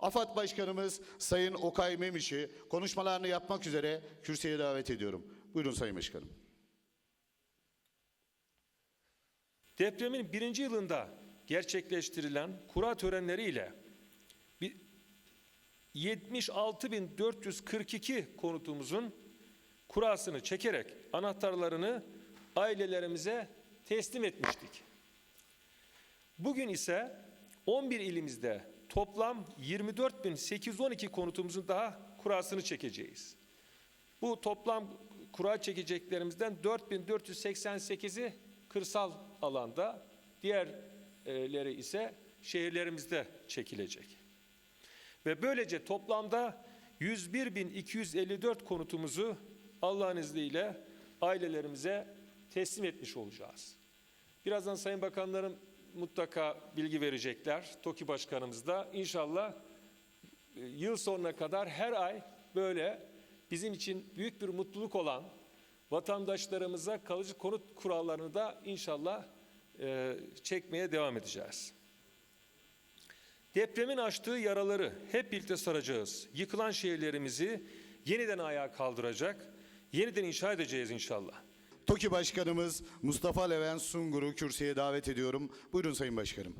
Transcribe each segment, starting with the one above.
AFAD Başkanımız Sayın Okay Memiş'i konuşmalarını yapmak üzere kürsüye davet ediyorum. Buyurun Sayın Başkanım. Depremin birinci yılında gerçekleştirilen kura törenleriyle bir 76.442 konutumuzun kurasını çekerek anahtarlarını ailelerimize teslim etmiştik. Bugün ise 11 ilimizde toplam 24.812 konutumuzun daha kurasını çekeceğiz. Bu toplam kura çekeceklerimizden 4488'i kırsal alanda, diğerleri ise şehirlerimizde çekilecek. Ve böylece toplamda 101.254 konutumuzu Allah'ın izniyle ailelerimize teslim etmiş olacağız. Birazdan Sayın Bakanlarım mutlaka bilgi verecekler. TOKİ Başkanımız da inşallah e, yıl sonuna kadar her ay böyle bizim için büyük bir mutluluk olan vatandaşlarımıza kalıcı konut kurallarını da inşallah e, çekmeye devam edeceğiz. Depremin açtığı yaraları hep birlikte saracağız. Yıkılan şehirlerimizi yeniden ayağa kaldıracak, yeniden inşa edeceğiz inşallah. TOKİ Başkanımız Mustafa Levent Sungur'u kürsüye davet ediyorum. Buyurun Sayın Başkanım.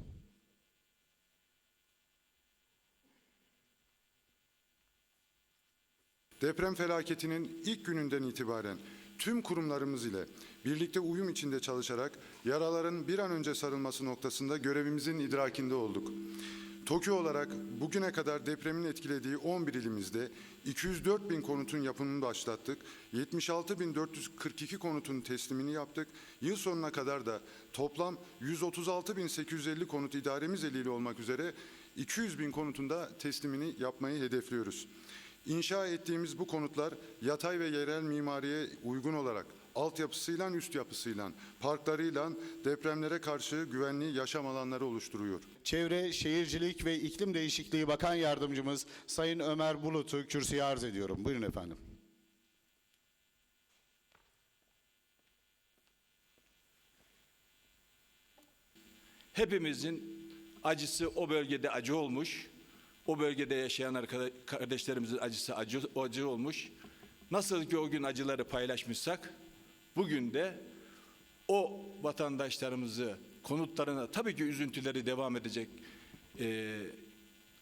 Deprem felaketinin ilk gününden itibaren tüm kurumlarımız ile birlikte uyum içinde çalışarak yaraların bir an önce sarılması noktasında görevimizin idrakinde olduk. TOKİ olarak bugüne kadar depremin etkilediği 11 ilimizde 204 bin konutun yapımını başlattık. 76.442 konutun teslimini yaptık. Yıl sonuna kadar da toplam 136.850 konut idaremiz eliyle olmak üzere 200 bin konutun da teslimini yapmayı hedefliyoruz. İnşa ettiğimiz bu konutlar yatay ve yerel mimariye uygun olarak altyapısıyla üst yapısıyla, parklarıyla depremlere karşı güvenli yaşam alanları oluşturuyor. Çevre, Şehircilik ve İklim Değişikliği Bakan Yardımcımız Sayın Ömer Bulut'u kürsüye arz ediyorum. Buyurun efendim. Hepimizin acısı o bölgede acı olmuş. O bölgede yaşayan kardeşlerimizin acısı acı, acı olmuş. Nasıl ki o gün acıları paylaşmışsak, bugün de o vatandaşlarımızı konutlarına tabii ki üzüntüleri devam edecek. Ee,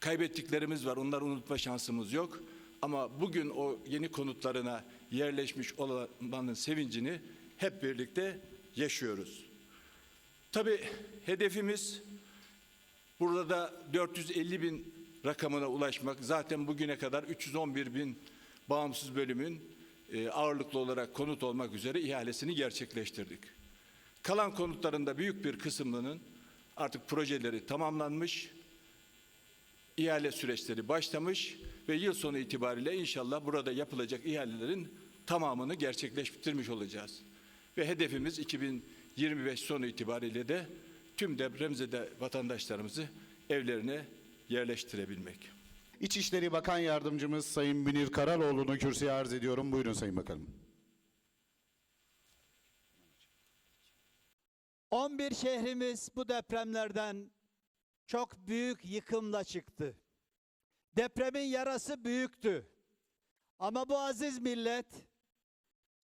kaybettiklerimiz var. Onları unutma şansımız yok. Ama bugün o yeni konutlarına yerleşmiş olanların sevincini hep birlikte yaşıyoruz. Tabii hedefimiz burada da 450 bin rakamına ulaşmak. Zaten bugüne kadar 311 bin bağımsız bölümün e, ağırlıklı olarak konut olmak üzere ihalesini gerçekleştirdik. Kalan konutların da büyük bir kısmının artık projeleri tamamlanmış, ihale süreçleri başlamış ve yıl sonu itibariyle inşallah burada yapılacak ihalelerin tamamını gerçekleştirmiş olacağız. Ve hedefimiz 2025 sonu itibariyle de tüm depremzede vatandaşlarımızı evlerine yerleştirebilmek. İçişleri Bakan Yardımcımız Sayın Münir Karaloğlu'nu kürsüye arz ediyorum. Buyurun Sayın Bakanım. 11 şehrimiz bu depremlerden çok büyük yıkımla çıktı. Depremin yarası büyüktü. Ama bu aziz millet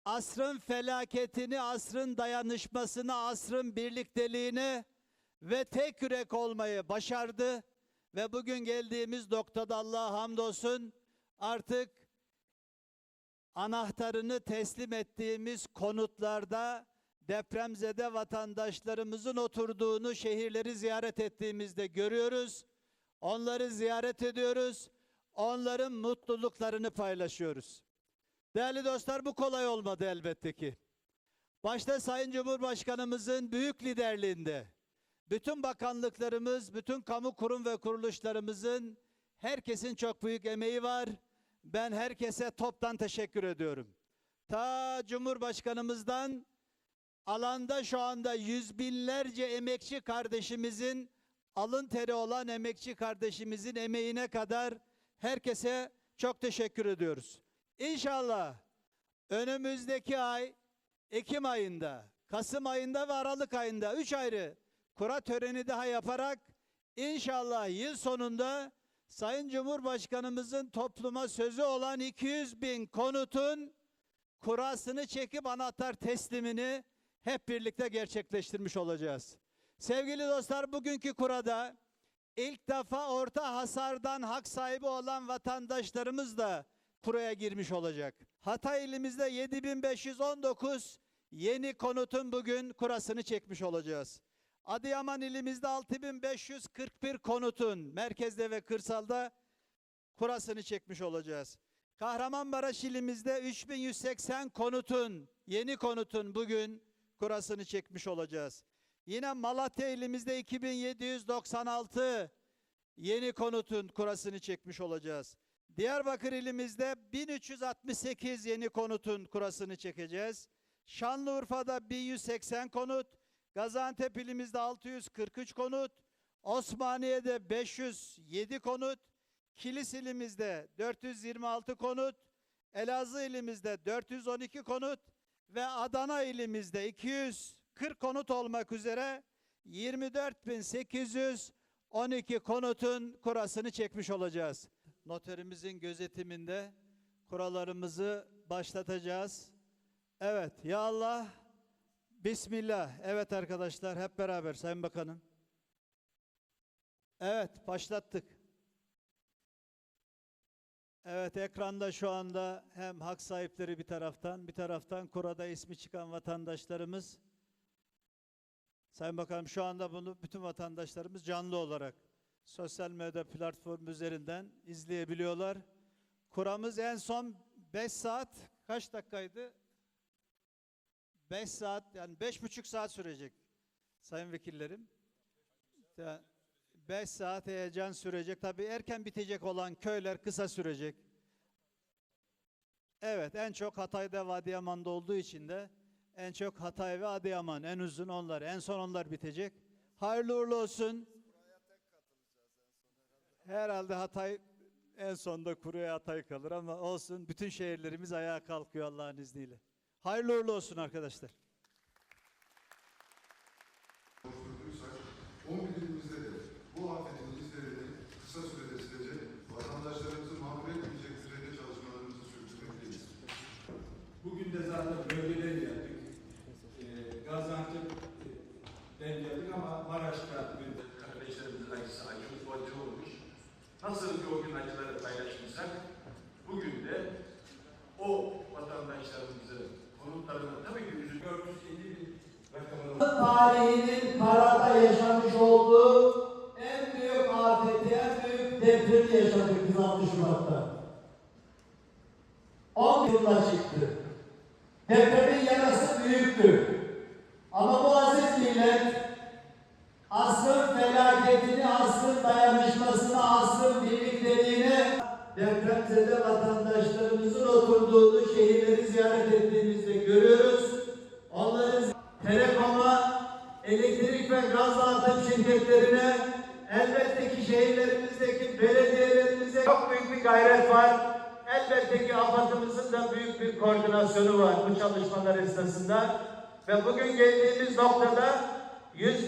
asrın felaketini, asrın dayanışmasını, asrın birlikteliğini ve tek yürek olmayı başardı. Ve bugün geldiğimiz noktada Allah'a hamdolsun artık anahtarını teslim ettiğimiz konutlarda depremzede vatandaşlarımızın oturduğunu şehirleri ziyaret ettiğimizde görüyoruz. Onları ziyaret ediyoruz. Onların mutluluklarını paylaşıyoruz. Değerli dostlar bu kolay olmadı elbette ki. Başta Sayın Cumhurbaşkanımızın büyük liderliğinde bütün bakanlıklarımız, bütün kamu kurum ve kuruluşlarımızın herkesin çok büyük emeği var. Ben herkese toptan teşekkür ediyorum. Ta Cumhurbaşkanımızdan alanda şu anda yüz binlerce emekçi kardeşimizin alın teri olan emekçi kardeşimizin emeğine kadar herkese çok teşekkür ediyoruz. İnşallah önümüzdeki ay Ekim ayında, Kasım ayında ve Aralık ayında üç ayrı kura töreni daha yaparak inşallah yıl sonunda Sayın Cumhurbaşkanımızın topluma sözü olan 200 bin konutun kurasını çekip anahtar teslimini hep birlikte gerçekleştirmiş olacağız. Sevgili dostlar bugünkü kurada ilk defa orta hasardan hak sahibi olan vatandaşlarımız da kuraya girmiş olacak. Hatay ilimizde 7519 yeni konutun bugün kurasını çekmiş olacağız. Adıyaman ilimizde 6541 konutun merkezde ve kırsalda kurasını çekmiş olacağız. Kahramanmaraş ilimizde 3180 konutun, yeni konutun bugün kurasını çekmiş olacağız. Yine Malatya ilimizde 2796 yeni konutun kurasını çekmiş olacağız. Diyarbakır ilimizde 1368 yeni konutun kurasını çekeceğiz. Şanlıurfa'da 1180 konut, Gaziantep ilimizde 643 konut, Osmaniye'de 507 konut, Kilis ilimizde 426 konut, Elazığ ilimizde 412 konut ve Adana ilimizde 240 konut olmak üzere 24.812 konutun kurasını çekmiş olacağız. Noterimizin gözetiminde kuralarımızı başlatacağız. Evet, ya Allah, Bismillah. Evet arkadaşlar, hep beraber Sayın Bakanım. Evet, başlattık. Evet, ekranda şu anda hem hak sahipleri bir taraftan, bir taraftan kurada ismi çıkan vatandaşlarımız. Sayın Bakanım şu anda bunu bütün vatandaşlarımız canlı olarak sosyal medya platformu üzerinden izleyebiliyorlar. Kuramız en son 5 saat kaç dakikaydı? 5 saat yani beş buçuk saat sürecek sayın vekillerim. 5 saat heyecan sürecek. Tabii erken bitecek olan köyler kısa sürecek. Evet en çok Hatay'da ve olduğu için de en çok Hatay ve Adıyaman en uzun onlar. En son onlar bitecek. Hayırlı uğurlu olsun. Herhalde Hatay en sonda kuruya Hatay kalır ama olsun. Bütün şehirlerimiz ayağa kalkıyor Allah'ın izniyle. Hayırlı uğurlu olsun arkadaşlar. 11 ilimizde de bu afetin izlerini kısa sürede silecek, vatandaşlarımızı mağdur etmeyecek düzeyde çalışmalarımızı sürdürmekteyiz. Bugün de zaten bölgeden geldik. Ee, Gaziantep'ten geldik ama Maraş'ta bir Kardeşlerimizin acısı acı, acı olmuş. Nasıl ki o gün acıları paylaşmışsak, bugün de o vatandaşlarımızı konutlarına tabii ki üzü 450 bin rakamını tarihinin karada yaşamış olduğu en büyük afeti, en büyük depremi yaşadık biz 6 Şubat'ta. 10 yılda çıktı. Depremin yarası büyüktü. Ama bu aziz millet asrın felaketini, asrın dayanışmasını, asrın birlikteliğine depremzede vatandaşlarımızın oturduğu şehirleri ziyaret ettiğimizde görüyoruz. Telekom'a, elektrik ve gaz dağıtım şirketlerine, elbette ki şehirlerimizdeki belediyelerimize çok büyük bir gayret var. Elbette ki AFAD'ımızın da büyük bir koordinasyonu var bu çalışmalar esnasında. Ve bugün geldiğimiz noktada 100